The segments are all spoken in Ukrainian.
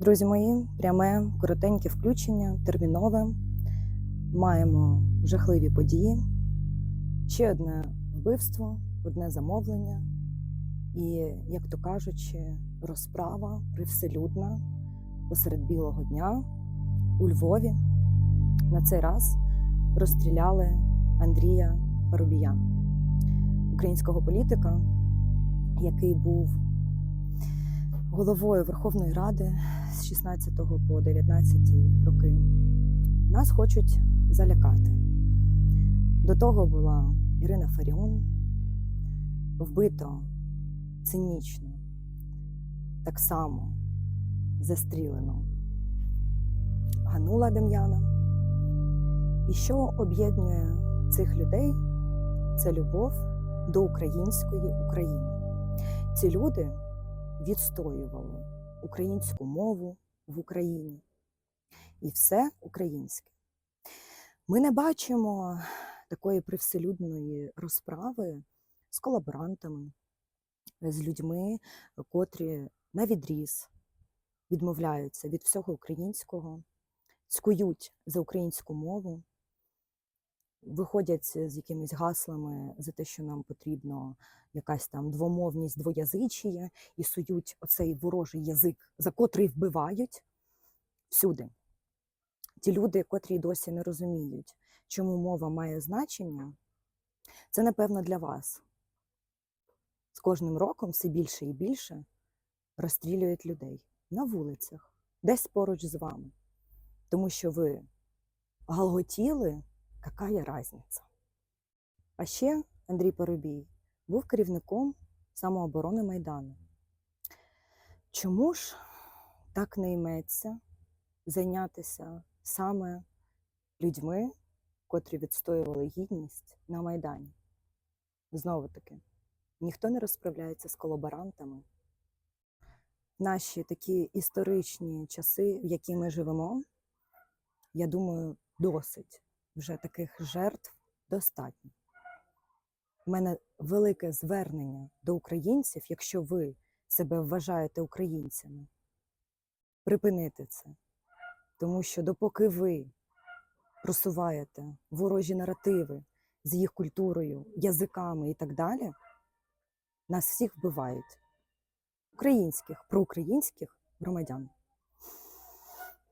Друзі мої, пряме, коротеньке включення, термінове. Маємо жахливі події. Ще одне вбивство, одне замовлення. І, як то кажучи, розправа привселюдна посеред білого дня у Львові. На цей раз розстріляли Андрія Парубія, українського політика, який був головою Верховної Ради з 16 по 19 роки. Нас хочуть залякати. До того була Ірина Фаріон, вбито цинічно, так само застрілено Ганула Дем'яна. І що об'єднує цих людей? Це любов до української України. Ці люди відстоювали українську мову в Україні. І все українське. Ми не бачимо такої привселюдної розправи з колаборантами, з людьми, котрі на відріз відмовляються від всього українського, цькують за українську мову, виходять з якимись гаслами за те, що нам потрібно якась там двомовність, двоязичіє, і сують оцей ворожий язик, за котрий вбивають всюди. Ті люди, котрі досі не розуміють, чому мова має значення, це напевно для вас. З кожним роком все більше і більше розстрілюють людей на вулицях, десь поруч з вами. Тому що ви галготіли, яка різниця. А ще Андрій Парубій був керівником самооборони Майдану. Чому ж так не йметься зайнятися саме людьми, котрі відстоювали гідність на Майдані? Знову таки, ніхто не розправляється з колаборантами. Наші такі історичні часи, в які ми живемо, я думаю, досить вже таких жертв достатньо. У мене велике звернення до українців, якщо ви себе вважаєте українцями. Припинити це. Тому що допоки ви просуваєте ворожі наративи з їх культурою, язиками і так далі, нас всіх вбивають. Українських, проукраїнських громадян.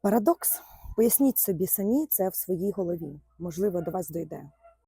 Парадокс. Поясніть собі самі це в своїй голові. Можливо, до вас дойде.